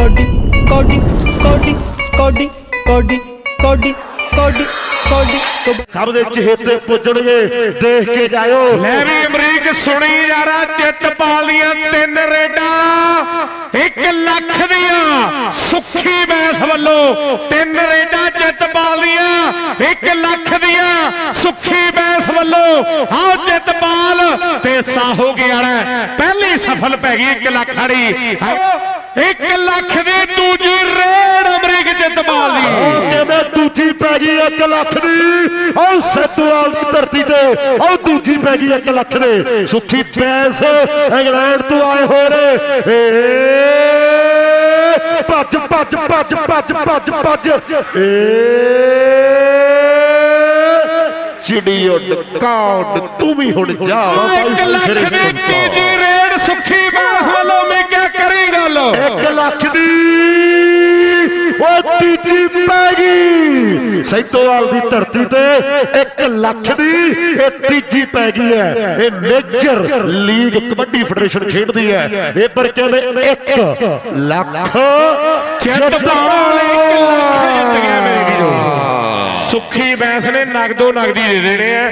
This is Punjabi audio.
ਕੋਡੀ ਕੋਡੀ ਕੋਡੀ ਕੋਡੀ ਕੋਡੀ ਕੋਡੀ ਕੋਡੀ ਕੋਡੀ ਸਭ ਦੇ ਚਹੇਤੇ ਪੁੱਜਣਗੇ ਦੇਖ ਕੇ ਜਾਇਓ। ਲੈ ਵੀ ਅਮਰੀਕ ਸੁਣੀ ਯਾਰਾ ਚਿੱਤਪਾਲ ਦੀਆਂ ਤਿੰਨ ਰੇਡਾਂ। 1 ਲੱਖ ਦੀਆਂ ਸੁੱਖੀ ਬੈਸ ਵੱਲੋਂ ਤਿੰਨ ਰੇਡਾਂ ਚਿੱਤਪਾਲ ਦੀਆਂ 1 ਲੱਖ ਦੀਆਂ ਸੁੱਖੀ ਬੈਸ ਵੱਲੋਂ ਆਓ ਚਿੱਤਪਾਲ ਤੇ ਸਾਹੋ ਗਿਆਰਾ ਪਹਿਲੀ ਸਫਲ ਪੈ ਗਈ 1 ਲੱਖ ਵਾਲੀ। 1 ਲੱਖ ਦੀ ਦੂਜੀ ਰੇਡ ਅਮਰੀਕ ਚਿੱਤਪਾਲ ਦੀ ਕਿਵੇਂ ਦੂਜੀ ਪੈ ਗਈ 1 ਲੱਖ ਦੀ। ਆਹ ਸਤਵਾਲ ਦੀ ਧਰਤੀ ਤੇ ਆਹ ਦੂਜੀ ਪੈ ਗਈ 1 ਲੱਖ ਦੇ। ਸੁੱਖੀ ਪੈਸ ਇੰਗਲੈਂਡ ਤੋਂ ਆਏ ਹੋਏ ਨੇ। ਏ ਭੱਜ ਭੱਜ ਭੱਜ ਭੱਜ ਭੱਜ ਭੱਜ। ਏ ਚਿੜੀ ਉੱਡ ਕੌਡ ਤੂੰ ਵੀ ਹੁਣ ਜਾ। ਇੱਕ ਲੱਖ ਦੀ ਤੀਜੀ ਪੈ ਗਈ। ਸੈਦੋਵਾਲ ਦੀ ਧਰਤੀ ਤੇ 1 ਲੱਖ ਦੀ ਇਹ ਤੀਜੀ ਪੈ ਗਈ ਹੈ। ਇਹ ਮੇਜਰ ਲੀਗ ਕਬੱਡੀ ਫੈਡਰੇਸ਼ਨ ਖੇਡਦੀ ਹੈ। ਇਹ ਪਰ ਕਹਿੰਦੇ 1 ਲੱਖ ਚਿੱਤਪਾਲ 1 ਲੱਖ ਜਿੱਤ ਗਿਆ ਮੇਰੇ ਵੀਰੋ। ਸੁੱਖੀ ਬੈਂਸ ਨੇ ਨਗਦੋ ਨਗਦੀ ਦੇ ਦੇਣੇ ਆ।